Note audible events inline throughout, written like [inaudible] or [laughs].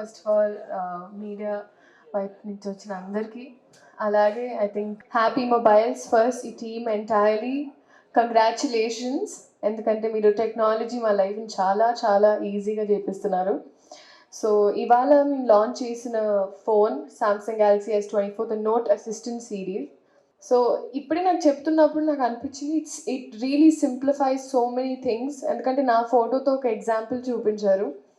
First of all media బయట నుంచి వచ్చిన అందరికీ. అలాగే I think happy mobiles first ఈ టీమ్ ఎంటైర్లీ కంగ్రాచులేషన్స్ ఎందుకంటే మీరు టెక్నాలజీ మా లైఫ్ని చాలా చాలా ఈజీగా చేపిస్తున్నారు. సో ఇవాళ మేము లాంచ్ చేసిన phone Samsung Galaxy S twenty four the note assistant series so ఇప్పుడే నాకు చెప్తున్నప్పుడు నాకు అనిపించింది it's it really simplifies so many things ఎందుకంటే నా ఫోటోతో ఒక ఎగ్జాంపుల్ చూపించారు.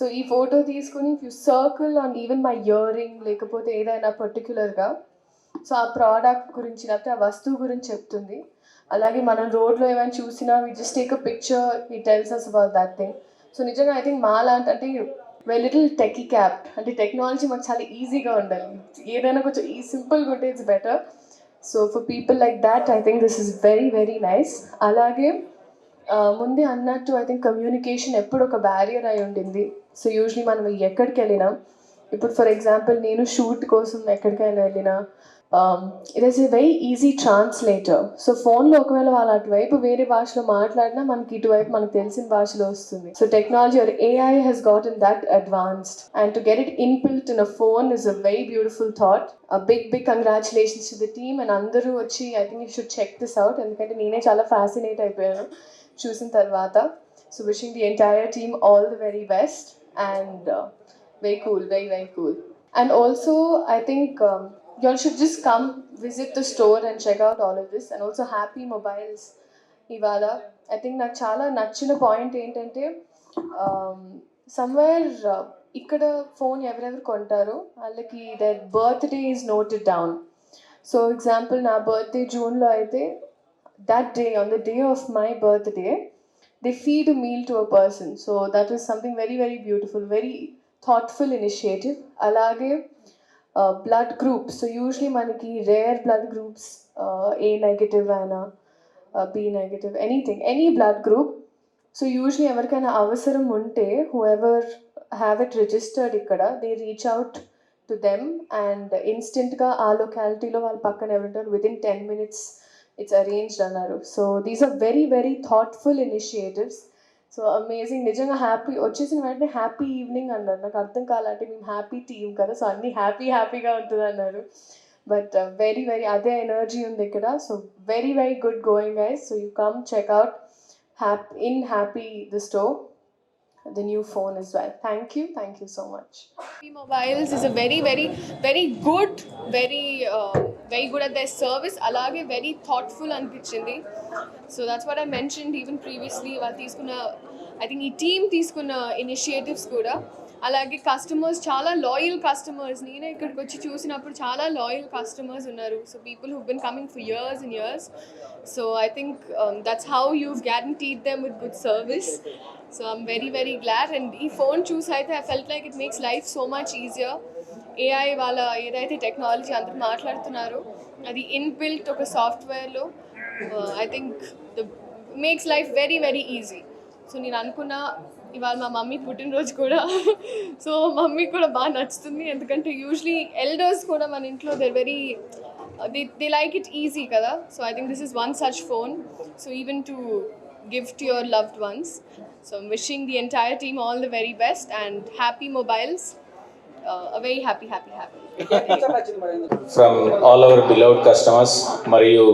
సో ఈ ఫోటో తీసుకుని you circle on even my earring లేకపోతే ఏదైనా పర్టికులర్గా సో ఆ ప్రోడక్ట్ గురించి లేకపోతే ఆ వస్తువు గురించి చెప్తుంది. అలాగే మనం రోడ్లో ఏమైనా చూసినా we just take a picture ఈ tells us about that thing so నిజంగా ఐ థింక్ మా లాంటి అంటే వె లిటిల్ టెకీ క్యాప్ అంటే టెక్నాలజీ మాకు చాలా ఈజీగా ఉండాలి. ఏదైనా కొంచెం ఈ సింపుల్గా ఉంటే it's better so for people like that I think this is very very nice అలాగే ముందే అన్నట్టు ఐ థింక్ కమ్యూనికేషన్ ఎప్పుడు ఒక బ్యారియర్ అయి ఉండింది. సో యూజువలీ మనం ఎక్కడికి వెళ్ళినా ఇప్పుడు ఫర్ ఎగ్జాంపుల్ నేను షూట్ కోసం ఎక్కడికైనా వెళ్ళినా it is a very easy translator so ఫోన్లో ఒకవేళ వాళ్ళు అటువైపు వేరే భాషలో మాట్లాడినా మనకి ఇటువైపు మనకు తెలిసిన భాషలో వస్తుంది. So technology or AI has got in that advanced and to get it inbuilt in a phone is a very beautiful thought big big congratulations to the team and అందరూ వచ్చి I think you should check this out ఎందుకంటే నేనే చాలా fascinate అయిపోయాను. చూసిన తర్వాత so wishing the entire team all the very best and very cool very very cool and also I think you all should just come visit the store and check out all of this and also happy mobiles ఇవాళ I think నాకు చాలా నచ్చిన point ఏంటంటే um, somewhere uh, ఇక్కడ phone ఎవరెవరు కొంటారో వాళ్ళకి that birthday is noted down so example నా బర్త్డే జూన్లో అయితే that day on the day of my birthday they feed meal to a person so that is something very very beautiful very thoughtful initiative అలాగే blood groups so usually మనకి rare blood groups A negative అయినా B negative anything any blood group so usually ఎవరికైనా అవసరం ఉంటే whoever have it registered ఇక్కడ they reach out to them and ఇన్స్టెంట్గా ఆ లొకాలిటీలో వాళ్ళ పక్కన ఎవరుంటారు within ten minutes it's arranged అన్నారు so these are very very thoughtful initiatives so amazing నిజంగా హ్యాపీ వచ్చేసిన వెంటనే హ్యాపీ ఈవినింగ్ అన్నారు నాకు అర్థం కాలంటే మేము హ్యాపీ టీమ్ కదా సో అన్నీ హ్యాపీ హ్యాపీగా ఉంటుంది అన్నారు బట్ వెరీ వెరీ అదే ఎనర్జీ ఉంది ఇక్కడ so very very good going guys so you come check out hap in happy the store the new phone as well. Thank you, thank you so much. Mobiles is a very, very, very good, very, uh, very good at their service అలాగే very thoughtful అనిపించింది. So that's what I mention even previously వాళ్ళు తీసుకున్న I think ఈ team తీసుకున్న initiatives కూడా. అలాగే customers చాలా loyal customers నేనే ఇక్కడికి వచ్చి చూసినప్పుడు చాలా లాయల్ కస్టమర్స్ ఉన్నారు. So people who been coming for years and years so I think that's how you guaranteed them with good service so I'm very very glad and ఈ phone చూసి అయితే I felt like it makes life so much easier AI వాళ్ళ ఏదైతే technology అందరూ మాట్లాడుతున్నారో అది inbuilt ఒక సాఫ్ట్వేర్లో I think the makes life very very easy so నేను అనుకున్న ఇవాళ మా మమ్మీ పుట్టినరోజు కూడా. [laughs] సో మమ్మీ కూడా బాగా నచ్చుతుంది. ఎందుకంటే యూజువలీ ఎల్డర్స్ కూడా మన ఇంట్లో they very they they like it easy కదా. So I think this is one such phone so even to give to your loved ones. So I'm wishing the entire team all the very best and happy mobiles. Uh, a very happy, happy, happy. From all our beloved customers మరియు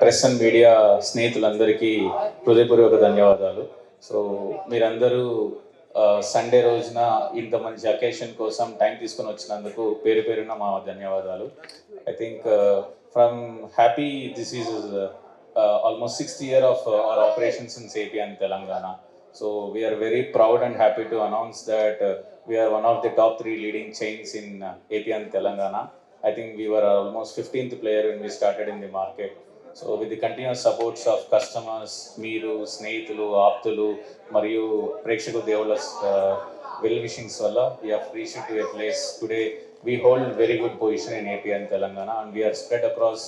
press and media స్నేహితులందరికీ హృదయపూర్వక ధన్యవాదాలు. So మీరందరూ Sunday రోజున ఇంత మంచి occasion కోసం time తీసుకొని వచ్చినందుకు పేరు పేరున మా ధన్యవాదాలు. I think from happy this is almost sixth year of our operations in AP and Telangana so we're very proud and happy to announce that we are one of the top three leading chains in AP and Telangana I think we're almost fifteenth player in we started in the market so with the continues supports of customers మీరు స్నేహితులు ఆప్తులు మరియు ప్రేక్షకుల దేవుళ్ళ well wishings వల్ల we have reach to a place today we hold very good position in AP and Telangana and we're spread across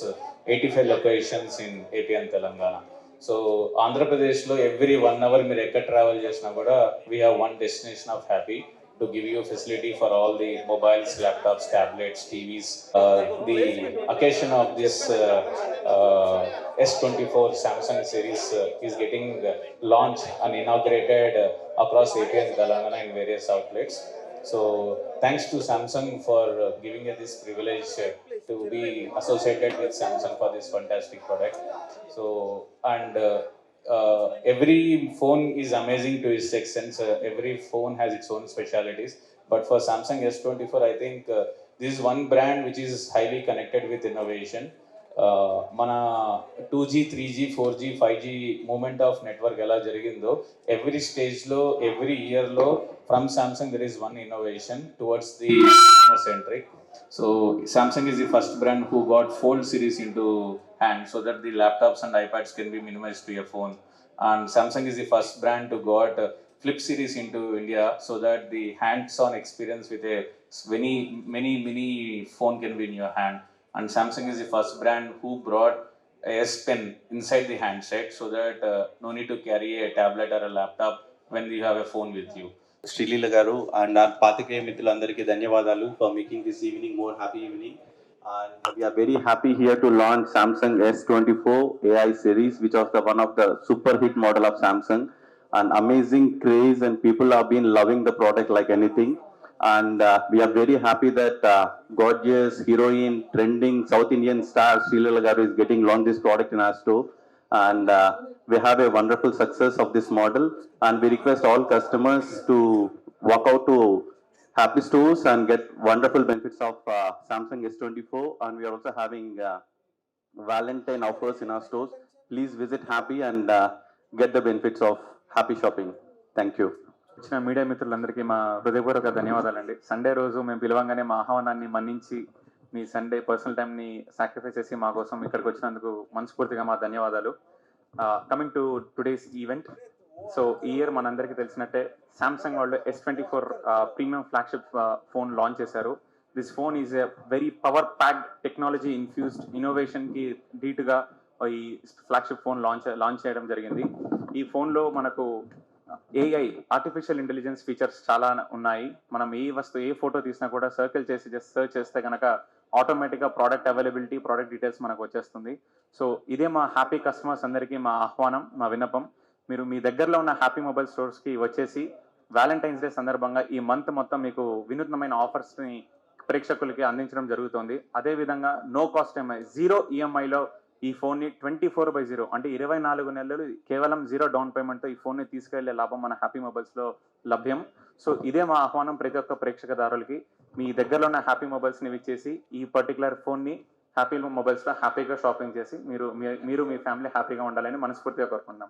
eighty five locations in AP and Telangana so ఆంధ్రప్రదేశ్లో every one our మీరు ఎక్కడ travel చేసినా కూడా we have one destination of happy to give you a facility for all the mobiles, laptops, tablets, TVs. Uh, the occasion of this uh, uh, S24 Samsung series uh, is getting launched and inaugurated uh, across AP and in various outlets. So thanks to Samsung for uh, giving us this privilege to be associated with Samsung for this fantastic product. So and uh, uh, every phone is amazing to its extent. Uh, every phone has its own specialities. But for Samsung S24, I think uh, this is one brand which is highly connected with innovation. Uh, మన two G three G four G five G moment of network ఎలా జరిగిందో every స్టేజ్లో every ఇయర్లో from Samsung there is one innovation towards the centric so Samsung is the first brand who got fold series in To hand so that the laptops and iPads can be minimize to your phone and Samsung is the first brand to got flip series into India so that the hands-on experience with a many many many phone can be in your hand. And Samsung is the first brand who brought a S Pen inside the handset so that uh, no need to carry a tablet or a laptop when you have a phone with you. Sreeleela గారు and నా పాతికేయ మిత్రులందరికీ ధన్యవాదాలు for making this evening more happy evening and we are very happy here to launch Samsung S24 AI series, which was the one of the super hit model of Samsung. An amazing craze and people have been loving the product like anything. And uh, we are very happy that uh, gorgeous heroine, trending South Indian star Srila Lagaru is getting launched this product in our store. And uh, we have a wonderful success of this model. And we request all customers to walk out to happy stores and get wonderful benefits of uh, samsung s24 and we are also having uh, valentine offers in our stores please visit happy and uh, get the benefits of happy shopping thank you వచ్చిన media మిత్రులందరికీ మా హృదయపూర్వక ధన్యవాదాలండి Sunday రోజు మేము పిలవంగానే మా ఆహ్వానాన్ని మన్నించి మీ సండే పర్సనల్ టైంని సాక్రిఫైస్ చేసి మా కోసం ఇక్కడికి వచ్చినందుకు మనస్ఫూర్తిగా మా ధన్యవాదాలు coming to today's event so ఈ ఇయర్ మనందరికీ తెలిసినట్టే సామ్సంగ్ వాళ్ళు S twenty four premium flagship phone launch చేశారు. This phone is a very power packed technology infused ఇన్నోవేషన్కి ధీటుగా ఈ ఫ్లాగ్షిప్ ఫోన్ లాంచ్ లాంచ్ చేయడం జరిగింది. ఈ ఫోన్లో మనకు ఏఐ ఆర్టిఫిషియల్ ఇంటెలిజెన్స్ ఫీచర్స్ చాలా ఉన్నాయి. మనం ఏ వస్తువు ఏ ఫోటో తీసినా కూడా సర్కిల్ చేసి జస్ట్ సర్చ్ చేస్తే కనుక ఆటోమేటిక్గా ప్రోడక్ట్ అవైలబిలిటీ ప్రోడక్ట్ డీటెయిల్స్ మనకు వచ్చేస్తుంది. సో ఇదే మా హ్యాపీ కస్టమర్స్ అందరికీ మా ఆహ్వానం మా విన్నపం. మీరు మీ దగ్గరలో ఉన్న హ్యాపీ మొబైల్ స్టోర్స్కి వచ్చేసి వ్యాలంటైన్స్ డే సందర్భంగా ఈ మంత్ మొత్తం మీకు వినూత్నమైన ఆఫర్స్ని ప్రేక్షకులకి అందించడం జరుగుతుంది. అదేవిధంగా నో కాస్ట్ ఈఎంఐ జీరో ఈఎంఐలో ఈ ఫోన్ని ట్వంటీ ఫోర్ బై జీరో అంటే ఇరవై నాలుగు నెలలు కేవలం జీరో డౌన్ పేమెంట్తో ఈ ఫోన్ని తీసుకెళ్ళే లాభం మన హ్యాపీ మొబైల్స్లో లభ్యం. సో ఇదే మా ఆహ్వానం ప్రతి ఒక్క ప్రేక్షకదారులకి. మీ దగ్గరలో ఉన్న హ్యాపీ మొబైల్స్ని విచ్చేసి ఈ పర్టికులర్ ఫోన్ని హ్యాపీ మొబైల్స్లో హ్యాపీగా షాపింగ్ చేసి మీరు మీ- మీరు మీ ఫ్యామిలీ హ్యాపీగా ఉండాలని మనస్ఫూర్తిగా కోరుకుంటున్నాం.